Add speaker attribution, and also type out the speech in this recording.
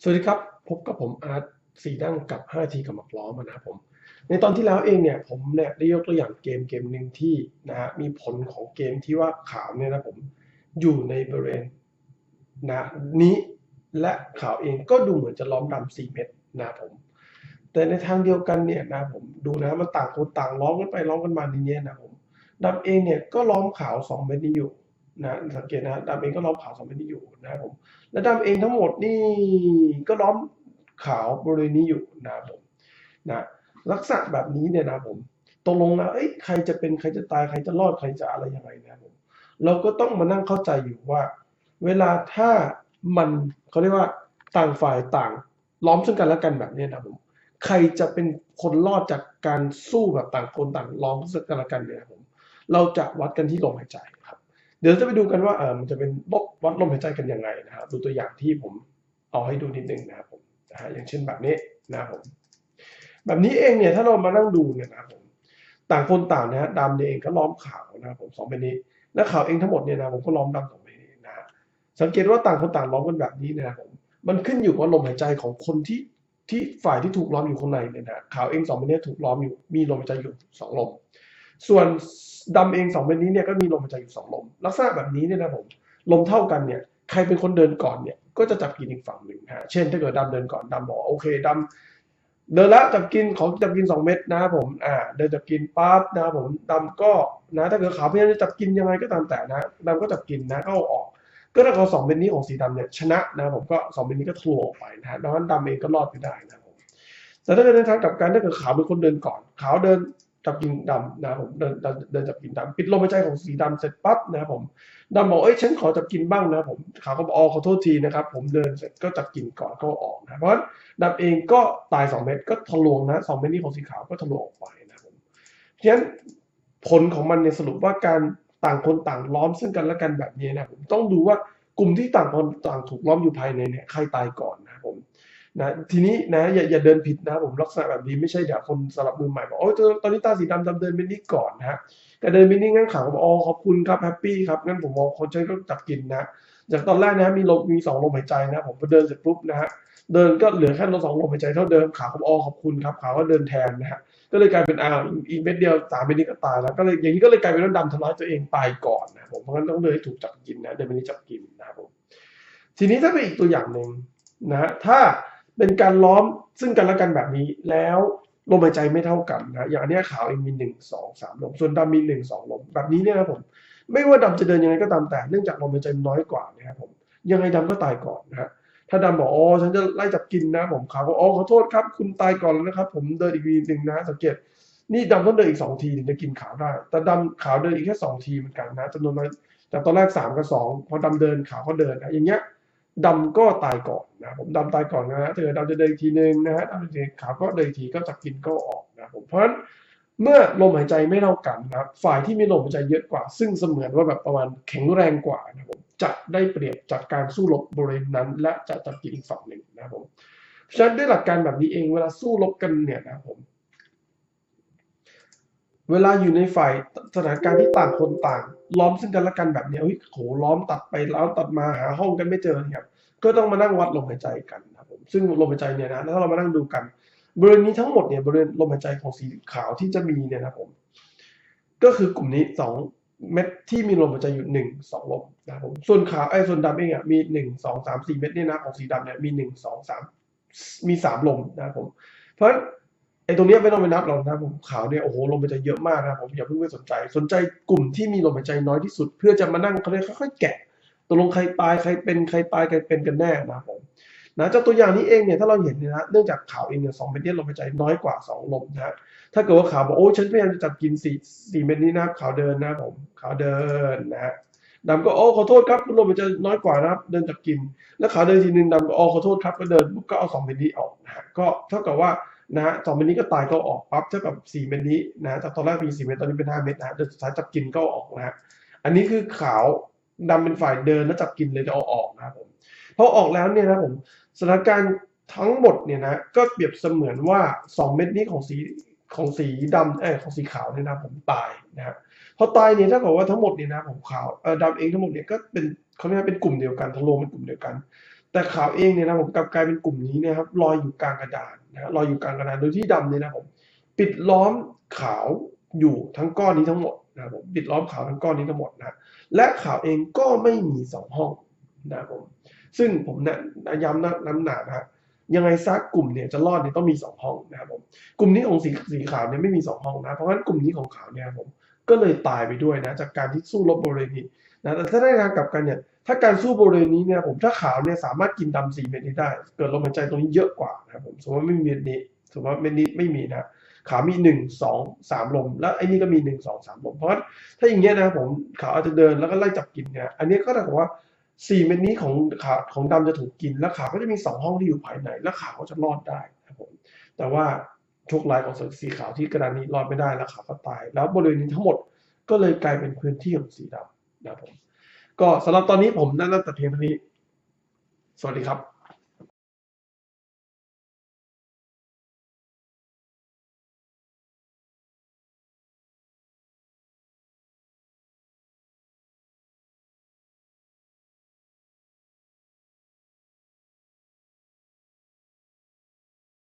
Speaker 1: สวัสดีครับ พบกับผมอาร์ตสีดั้งกับ5ทีกับหมักล้อมานะครับผม ในตอนที่แล้วเองเนี่ยผมเนี่ยได้ยกตัวอย่างเกมเกมหนึ่งที่นะฮะมีผลของเกมที่ว่าขาวเนี่ยนะผมอยู่ในบริเวณนะนี้และขาวเองก็ดูเหมือนจะล้อมดำ4เม็ดนะครับผม แต่ในทางเดียวกันเนี่ยนะผมดูนะมันต่างคนต่างล้อมกันไปล้อมกันมาในเนี้ยนะผมดำเองเนี่ยก็ล้อมขาว 2 เม็ดนี้อยู่ นะสังเกตนะดำเองก็ล้อมขาว2เม็ดนี้อยู่นะครับผมและดำเองทั้งหมดนี่ก็ล้อมขาวบริเวณนี้อยู่นะครับผมนะลักษณะแบบนี้เนี่ยนะผมตกลงแล้วเอ้ยใครจะเป็นใครจะตายใครจะรอดใครจะอะไรยังไงนะครับผมเราก็ต้องมานั่งเข้าใจอยู่ว่า เวลาถ้ามันเขาเรียกว่าต่างฝ่ายต่าง ล้อมซึ่งกันและกันแบบนี้นะผมใครจะเป็นคนรอดจากการสู้แบบต่างคนต่างล้อมซึ่งกันและกันเนี่ยนะผมเราจะวัดกันที่ลมหายใจ ดี๋ยวจะไปดูกันว่าเออมันจะเป็นลบวัดลมหายใจกันยังไงนะครับดูตัวอย่างที่ผมเอาให้ดูนิดนึงนะครับผมนะฮะอย่างเช่นแบบนี้นะครับผมแบบนี้เองเนี่ยถ้าเรามานั่งดูเนี่ยนะครับผมต่างคนต่างนะฮะดำเนี่ยเองก็ล้อมขาวนะครับผมสองใบนี้และขาวเองทั้งหมดเนี่ยนะผมก็ล้อมดำสองใบนี้นะฮะสังเกตว่าต่างคนต่างล้อมกันแบบนี้นะครับผมมันขึ้นอยู่กับลมหายใจของคนที่ที่ฝ่ายที่ถูกล้อมอยู่ข้างในเนี่ยนะขาวเองสองใบนี้ถูกล้อมอยู่มีลมหายใจอยู่สองลม ส่วนดำเองสองใบนี้เนี่ยก็มีลมหายใจอยู่สองลม ลักษณะแบบนี้เนี่ยนะผมลมเท่ากันเนี่ยใครเป็นคนเดินก่อนเนี่ยก็จะจับกินอีกฝั่งหนึ่งฮะเช่น ถ้าเกิดดำเดินก่อนดำบอกโอเคดำเดินละจับกินของจับกินสองเม็ดนะครับผมอ่าเดินจับกินปั๊บนะครับผมดำก็นะถ้าเกิดขาวพยายามจะจับกินยังไงก็ตามแต่นะดำก็จับกินนะก็เอาออก ก็ถ้าเอาสองเม็ดนี้ของสีดำเนี่ยชนะนะผมก็สองเม็ดนี้ก็ทะลุออกไปนะฮะดังนั้นดำเองก็รอดไปได้นะผมแต่ถ้าเกิดในทางกลับกันถ้าเกิดขาวเป็นคนเดินก่อน ขาวเดิน จับกินดำนะผมเดินเดินจับกินดำปิดลมหายใจของสีดำเสร็จปั๊บนะครับผมดำบอกเอ้ยฉันขอจับกินบ้างนะผมขาก็บอกอ๋อขอโทษทีนะครับ ผมเดินเสร็จก็จับกินก่อนก็ออกนะเพราะฉะนั้นดำเองก็ตายสองเม็ดก็ทะลวงนะสองเม็ดนี้ของสีขาวก็ทะลวงออกไปนะครับผมเพราะฉะนั้นผลของมันเนี่ยสรุปว่าการต่างคนต่างล้อมซึ่งกันและกันแบบนี้นะผมต้องดูว่ากลุ่มที่ต่างคนต่างถูกล้อมอยู่ภายในเนี่ยใครตายก่อนนะครับผม นะทีนี้นะอย่าอย่าเดินผิดนะผมลักษณะแบบนี้ไม่ใช่เดี๋ยวคนสลับมือใหม่บอกโอ้ยตอนนี้ตาสีดำดำเดินไปนี่ก่อนนะฮะแต่เดินไปนี่งั้นขาวบอกอ๋อขอบคุณครับแฮปปี้ครับงั้นผมมองคนใช้ก็จับกินนะจากตอนแรกนะมีลมมีสองลมหายใจนะ ผมพอเดินเสร็จปุ๊บนะฮะเดินก็เหลือแค่ลมสองลมหายใจเท่าเดิมขาวก็อ๋อขอบคุณครับขาวก็เดินแทนนะฮะก็เลยกลายเป็นอ้าวอีกเม็ดเดียวสามเม็ดนี้ก็ตายแล้วก็เลยอย่างนี้ก็เลยกลายเป็นว่าดำทำร้ายตัวเองตายก่อนนะผมเพราะงั้นต้องเดินให้ถูกจับกินนะเดินไปนี้จับกินนะครับผมทีนี้ถ้าเป็นอีกตัวอย่างหนึ่งนะฮะถ้า เป็นการล้อมซึ่งกันและกันแบบนี้แล้วลมหายใจไม่เท่ากันนะอย่างอันนี้ขาวเองมีหนึ่งสองสามลมส่วนดำมีหนึ่งสองลมแบบนี้เนี่ยนะผมไม่ว่าดำจะเดินยังไงก็ตามแต่เนื่องจากลมหายใจน้อยกว่านะครับผมยังไงดำก็ตายก่อนนะฮะถ้าดำบอกอ๋อฉันจะไล่จับกินนะ ผมขาวก็อ๋อขอโทษครับ คุณตายก่อนแล้วนะครับ ผมเดินอีกทีหนึ่งนะสังเกตนี่ดำต้องเดินอีกสองทีถึงจะกินขาวได้ แต่ดำขาวเดินอีกแค่สองทีเหมือนกันนะจำนวนน้อยจากตอนแรกสามกับสองพอดำเดินขาวก็เดินนะอย่างเงี้ย ดำก็ตายก่อนนะผมดำตายก่อนนะฮะถ้าเกิดดำจะเดินอีกทีนึงนะฮะดำจะเดินขาวก็เดินทีก็จับกินก็ออกนะผมเพราะฉะนั้นเมื่อลมหายใจไม่เท่ากันนะครับฝ่ายที่มีลมหายใจเยอะกว่า ซึ่งเสมือนว่าแบบประมาณแข็งแรงกว่านะผมจะได้เปรียบจากการสู้รบบริเวณนั้น และจะจับกินอีกฝั่งหนึ่งนะครับผมฉะนั้นด้วยหลักการแบบนี้เองเวลาสู้รบกันเนี่ยนะผม เวลาอยู่ในฝ่ายสถานการณ์ที่ต่างคนต่าง ล้อมซึ่งกันและกันแบบนี้ยเฮ้ยโหล้อมตัดไปล้อมตัดมาหาห้องกันไม่เจอเนี่ยครับ ก็ต้องมานั่งวัดลมหายใจกันนะครับผมซึ่งลมหายใจเนี่ยนะถ้าเรามานั่งดูกัน บริเวณนี้ทั้งหมดเนี่ยบริเวณลมหายใจของสีขาวที่จะมีเนี่ยนะผมก็คือกลุ่มนี้สองเม็ดที่มีลมหายใจอยู่หนึ่งสองลมนะครับผมส่วนขาวไอ้ส่วนดำเองอะมีหนึ่งสองสามสี่เม็ดเนี่ยนะของสีดำเนี่ยมีหนึ่งสองสามมีสามลมนะครับผมเพราะฉะนั้น ไอ้ตรงนี้ไม่ต้องไปนับหรอกนะผมขาวเนี่ยโอ้โหลมหายใจเยอะมากนะผมอย่าเพิ่งไปสนใจ สนใจกลุ่มที่มีลมหายใจน้อยที่สุด เพื่อจะมานั่งเขาเรียกค่อยๆแกะตกลงใครตายใครเป็นใครตายใครเป็นกันแน่นะผมนะจาตัวอย่างนี้เองเนี่ยถ้าเราเห็นเนี่ยนะเนื่องจากขาวเองเนี่ยสองเม็ดเนี่ยลมหายใจน้อยกว่าสองลมนะถ้าเกิดว่าขาวบอกโอ้ฉันพยายามจะจับกินสี่สี่เม็ดนี้นะขาวเดินนะผมขาวเดินนะดำก็โอ้ขอโทษครับลมหายใจน้อยกว่านะครับเดินจับกิน แล้วขาวเดินทีนึงดำก็โอ๋อขอโทษครับก็เดินปุ๊บก็เอาสองเม็ดนี้ออกนะก็เท่ากับว่า นะฮะสองเม็ดนี้ก็ตายก็ออกปั๊บเท่ากับสี่เม็ดนี้นะจากตอนแรกมีสี่เม็ดตอนนี้เป็นห้าเม็ดนะฮะเดินสุดท้ายจับกินก็ออกนะฮะอันนี้คือขาวดำเป็นฝ่ายเดินแล้วจับกินเลยจะเอาออกนะครับผมพอออกแล้วเนี่ยนะผมสถานการณ์ทั้งหมดเนี่ยนะก็เปรียบเสมือนว่าสองเม็ดนี้ของสีของสีดำเออของสีขาวเนี่ยนะผมตายนะฮะพอตายเนี่ยถ้าเกิดว่าทั้งหมดเนี่ยนะผมขาวเออดำเองทั้งหมดเนี่ยก็เป็นเขาเรียกว่าเป็นกลุ่มเดียวกันทั้งรวมเป็นกลุ่มเดียวกัน แต่ขาวเองเนี่ยนะผมกลับกลายเป็นกลุ่มนี้เนี่ยครับลอยอยู่กลางกระดานนะลอยอยู่กลางกระดานโดยที่ดำเนี่ยนะผมปิดล้อมขาวอยู่ทั้งก้อนนี้ทั้งหมดนะครับผมปิดล้อมขาวทั้งก้อนนี้ทั้งหมดนะและขาวเองก็ไม่มีสองห้องนะครับผมซึ่งผมเนี่ยย้ำนะน้ำหนานะฮะยังไงซะกกลุ่มเนี่ยจะรอดเนี่ยต้องมีสองห้องนะครับผมกลุ่มนี้ของสีสีขาวเนี่ยไม่มีสองห้องนะเพราะฉะนั้นกลุ่มนี้ของขาวเนี่ยครับผมก็เลยตายไปด้วยนะจากการที่สู้รบบริเวณนี้ นะแต่ถ้าได้ทางกลับกันเนี่ย ถ้าการสู้บริเวณนี้เนี่ยผมถ้าขาวเนี่ยสามารถกินดำสี่เม็ดนี้ได้ เกิดลมหายใจตรงนี้เยอะกว่านะครับผมสมมติว่าไม่มีเม็ดนี้สมมติว่าเม็ดนี้ไม่มีนะขาวมีหนึ่งสองสามลม แล้วไอ้นี่ก็มีหนึ่งสองสามลม เพราะถ้าอย่างเงี้ยนะผมขาวอาจจะเดินแล้วก็ไล่จับกินเนี่ยอันนี้ก็เท่ากับว่าสี่เม็ดนี้ของขาของดำจะถูกกิน แล้วขาวก็จะมีสองห้องที่อยู่ภายใน แล้วขาวก็จะรอดได้นะครับผมแต่ว่าโชคร้ายของสีขาวที่กระดานนี้รอดไม่ได้แล้วขาวก็ตาย แล้วบริเวณนี้ทั้งหมดก็เลยกลายเป็นพื้นที่ของสีดำ นะครับผมก็สำหรับตอนนี้ผมนั่นแต่เพียงเท่านี้ สวัสดีครับ